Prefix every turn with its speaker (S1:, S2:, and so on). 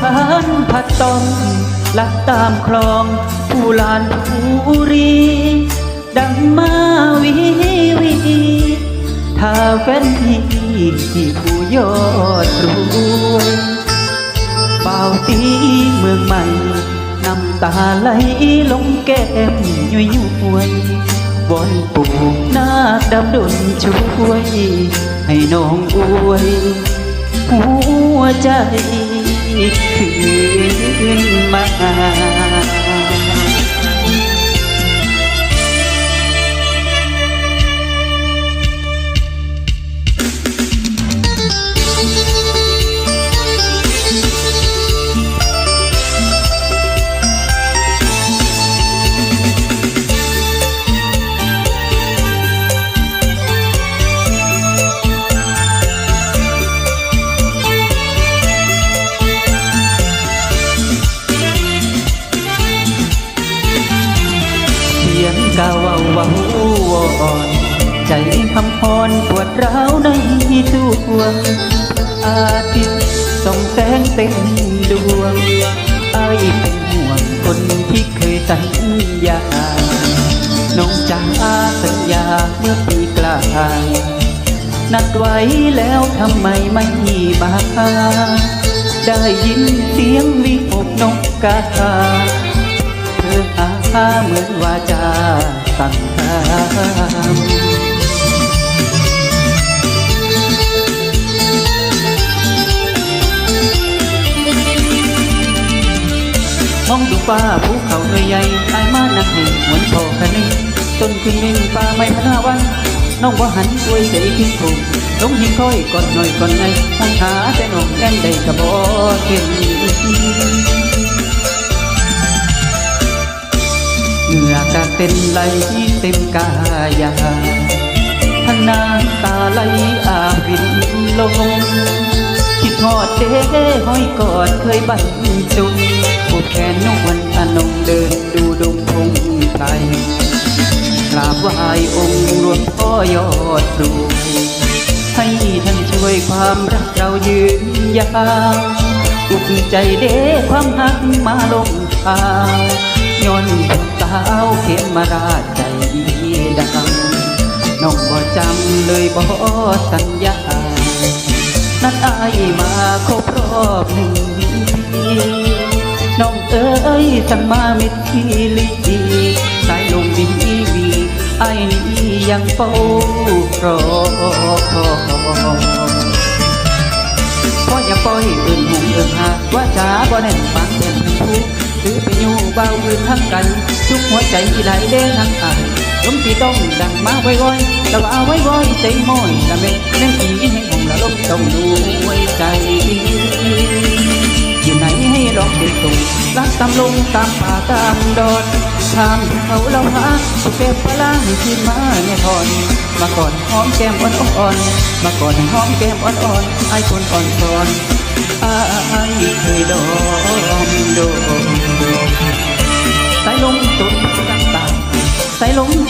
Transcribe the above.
S1: พันผัดต้องลักตามคลอง ผู้ลานผู้รี ดังมาวิวีถ้าแฟนพี่ผู้ยอดรวยเป่าตีเมืองใหม่น้ำตาไหลลงแก้มย้อยย้วยวอนปู่นาคดำดนช่วย ให้น้องอวย หัวใจ คืนมา กาวาววาวอ่อนใจคำพรปวดร้าวในดวงอาทิตย์ส่องแสงเต็มดวงไอเป็นห่วงคนที่เคยสัญญา น้องจำอาสัญญาเมื่อปีกลางนัดไว้แล้วทำไมไม่มาได้ยินเสียงวิหกนกกา อหาเหมือนว่าจะสั่งห้ามมองดูฟ้าภูเขาหน่วยใหญ่อายมานักหนึ่งเหมือนพ่อคะนึงต้นขึ้นนิ่งฟ้าไม่พนาวัน น้องว่าหันอวยใจขึ้นถูกลงหิ้งค่อยก่อดหน่อยก่อนไงมองหาแต่น้องแอมได้กระบอกเห็น เหงื่อกะเป็นไหลเต็มกายาทั้งน้ำตาไหลอารินลง คิดทอดเด้ห้อยกอดเคยบรรจุผูกแขนนวลอนงเดินดูดงพงไพรกราบไหว้องค์หลวงพ่อยอดปลูให้ท่านช่วยความรักเรายืนยาวอุกใจเด้ความหักมาลงทางย้อนาวเขียนมาราชใจดังน้องบ่จำเลยบ่สัญญา นัดอายมาครบรอบหนึ่งปีน้องเอ๋ยสั่งมาเม็ดทีลิดีสายลงดีวีไอ้นี่ยังเฝ้ารอพ่ออย่าปล่อยเอื่นหงเอื่นหาว่าจ้าบ่แน่นฟังเด่นทั้งผู้ หรือไปอยู่เบาอื่นทั้งกัน ทุกหัวใจที่ไหลเด้ทั้งอายลมที่ต้องดังมาไว้ว้อยแต่ว่าไว้ว้อยใจม้อยละเม็ดนั่นผีให้หงละลมต้องดูไว้ใจอยู่ไหนให้ลองเด็กส่งรักตามลงตามป่าตามดอนทางเขาเราหาสุเก็บปลาให้ขึ้นมาในทอนมาก่อนหอมแก้มอ่อนๆมาก่อนหอมแก้มอ่อนๆไอ้คนอ่อนทอนอายสายลม